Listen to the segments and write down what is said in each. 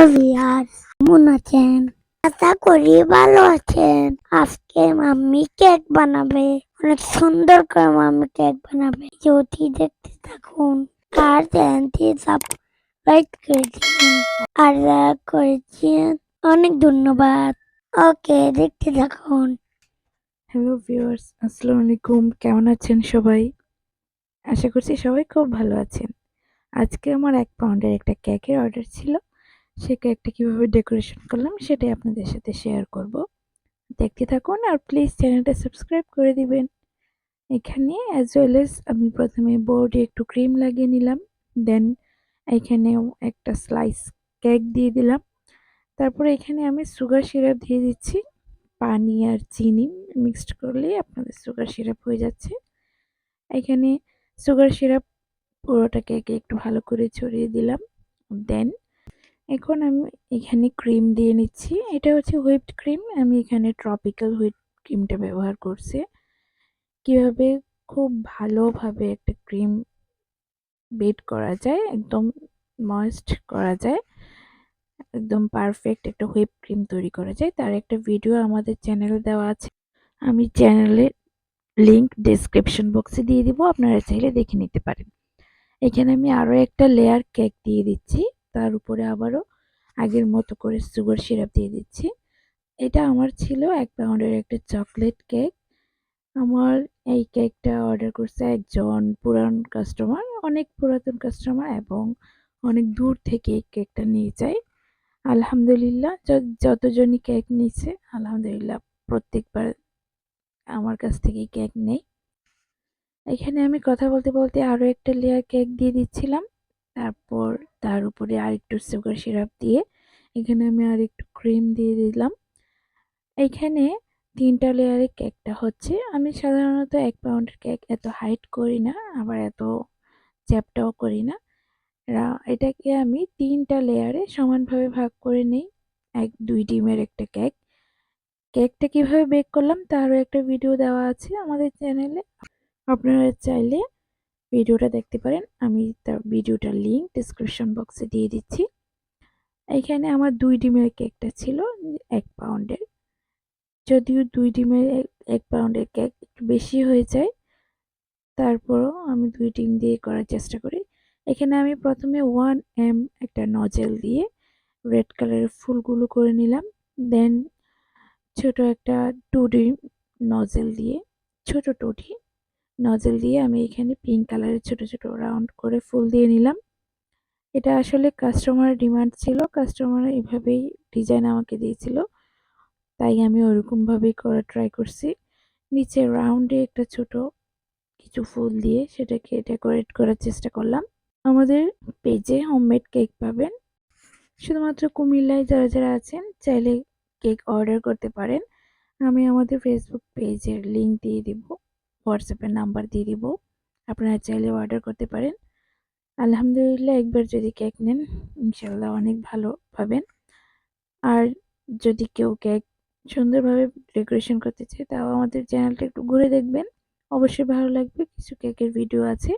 Hello viewers কেমন আছেন? আশা করি ভালো আছেন। আজকে মাম্মি কেক বানাবে। অনেক সুন্দর করে মাম্মি কেক বানাবে। যদি দেখতে থাকুন, আর চ্যানেলটি সাবস্ক্রাইব করে দিন আর করেছেন, অনেক ধন্যবাদ। ওকে, দেখতে থাকুন। হ্যালো ভিউয়ার্স আসসালামু আলাইকুম। কেমন আছেন সবাই? আশা করছি সবাই খুব ভালো আছেন। আজকে আমার এক পাউন্ডের একটা কেকের অর্ডার ছিল। সেই কেকটা কীভাবে ডেকোরেশন করলাম সেটাই আপনাদের সাথে শেয়ার করব। দেখতে থাকুন আর প্লিজ চ্যানেলটা সাবস্ক্রাইব করে দিবেন। এখানে অ্যাজ ওয়েল এস আমি প্রথমে বোর্ডে একটু ক্রিম লাগিয়ে নিলাম দেন এখানেও একটা স্লাইস কেক দিয়ে দিলাম। তারপরে এখানে আমি সুগার সিরাপ দিয়ে দিচ্ছি, পানি আর চিনি মিক্সড করলেই আপনাদের সুগার সিরাপ হয়ে যাচ্ছে। এখানে সুগার সিরাপ পুরোটা কেকে একটু ভালো করে ছড়িয়ে দিলাম দেন এখন আমি এখানে ক্রিম দিয়ে নিচ্ছি। এটা হচ্ছে হুইপড ক্রিম আমি এখানে ট্রপিক্যাল হুইপ ক্রিমটা ব্যবহার করছি। কীভাবে খুব ভালোভাবে একটা ক্রিম বেট করা যায়, একদম ময়েস্ট করা যায়, একদম পারফেক্ট একটা হুইপ ক্রিম তৈরি করা যায়, তার একটা ভিডিও আমাদের চ্যানেলে দেওয়া আছে। আমি চ্যানেলের লিংক ডেসক্রিপশন বক্সে দিয়ে দিব, আপনারা চাইলে দেখে নিতে পারেন। এখানে আমি আরও একটা লেয়ার কেক দিয়ে দিচ্ছি। তার উপরে আবারও আগের মতো করে সুগার সিরাপ দিয়ে দিচ্ছি। এটা আমার ছিল এক পাউন্ডের একটা চকলেট কেক। আমার এই কেকটা অর্ডার করছে একজন পুরান কাস্টমার, অনেক পুরাতন কাস্টমার এবং অনেক দূর থেকে কেকটা নিয়ে যায়। আলহামদুলিল্লাহ যতজনই কেক নিচ্ছে আলহামদুলিল্লাহ প্রত্যেকবার আমার কাছ থেকেই কেক নেই। এখানে আমি কথা বলতে বলতে আরও একটা লেয়ার কেক দিয়ে দিচ্ছিলাম। তারপর তার উপরে আর একটু সুগার সিরাপ দিয়ে এখানে আমি আর একটু ক্রিম দিয়ে দিলাম। এখানে তিনটা লেয়ারে কেকটা হচ্ছে। আমি সাধারণত এক পাউন্ডের কেক এত হাইট করি না, আবার এত চ্যাপটাও করি না। এটাকে আমি তিনটা লেয়ারে সমানভাবে ভাগ করে নিই। এক, দুই ডিমের একটা কেক কেকটা কীভাবে বেক করলাম তারও একটা ভিডিও দেওয়া আছে আমাদের চ্যানেলে আপনারা চাইলে ভিডিওটা দেখতে পারেন। আমি তার ভিডিওটার লিঙ্ক ডিসক্রিপশন বক্সে দিয়ে দিচ্ছি। এখানে আমার দুই ডিমের কেকটা ছিল, এক পাউন্ডের যদিও দুই ডিমের এক পাউন্ডের কেক একটু বেশি হয়ে যায়, তারপরও আমি দুই ডিম দিয়ে করার চেষ্টা করি। এখানে আমি প্রথমে ওয়ান এম একটা নজেল দিয়ে রেড কালারের ফুলগুলো করে নিলাম। দেন ছোট একটা টু ডিম নজেল দিয়ে ছোট টুডি নজেল দিয়ে আমি এখানে পিঙ্ক কালারের ছোট ছোট রাউন্ড করে ফুল দিয়ে নিলাম। এটা আসলে কাস্টমার ডিমান্ড ছিল কাস্টমার এভাবেই ডিজাইন আমাকে দিয়েছিল। তাই আমি ওরকমভাবেই করা ট্রাই করছি। নিচে রাউন্ডে একটা ছোট কিছু ফুল দিয়ে সেটাকে ডেকোরেট করার চেষ্টা করলাম। আমাদের পেজে হোমমেড কেক পাবেন। শুধুমাত্র কুমিল্লায় যারা যারা আছেন, চাইলে কেক অর্ডার করতে পারেন। আমি আমাদের ফেসবুক পেজের লিঙ্ক দিয়ে দিব। হোয়াটসঅ্যাপের নাম্বার দিয়ে দিব। আপনারা চাইলে অর্ডার করতে পারেন। আলহামদুলিল্লাহ একবার যদি কেক নেন ইনশাল্লাহ অনেক ভালো পাবেন। আর যদি কেউ কেক সুন্দরভাবে ডেকোরেশন করতে চায়, তাও আমাদের চ্যানেলটা একটু ঘুরে দেখবেন। অবশ্যই ভালো লাগবে, কিছু কেকের ভিডিও আছে।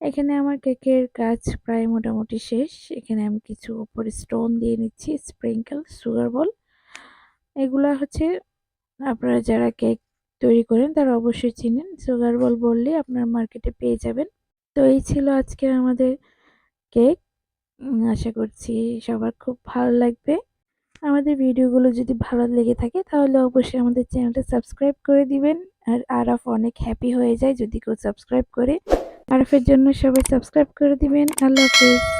এখানে আমার কেকের কাজ প্রায় মোটামুটি শেষ। এখানে আমি কিছু উপরে স্টোন দিয়ে নিচ্ছি স্প্রিঙ্কেল সুগার বল এগুলা হচ্ছে আপনারা যারা কেক তৈরি করেন, তারা অবশ্যই চিনেন। সুগার বল বললে আপনার মার্কেটে পেয়ে যাবেন। তো এই ছিল আজকে আমাদের কেক আশা করছি সবার খুব ভালো লাগবে। আমাদের ভিডিওগুলো যদি ভালো লেগে থাকে, তাহলে অবশ্যই আমাদের চ্যানেলটা সাবস্ক্রাইব করে দিবেন। আর আরফ অনেক হ্যাপি হয়ে যায় যদি কেউ সাবস্ক্রাইব করে। আরফের জন্য সবাই সাবস্ক্রাইব করে দিবেন। আল্লাহ হাফিজ।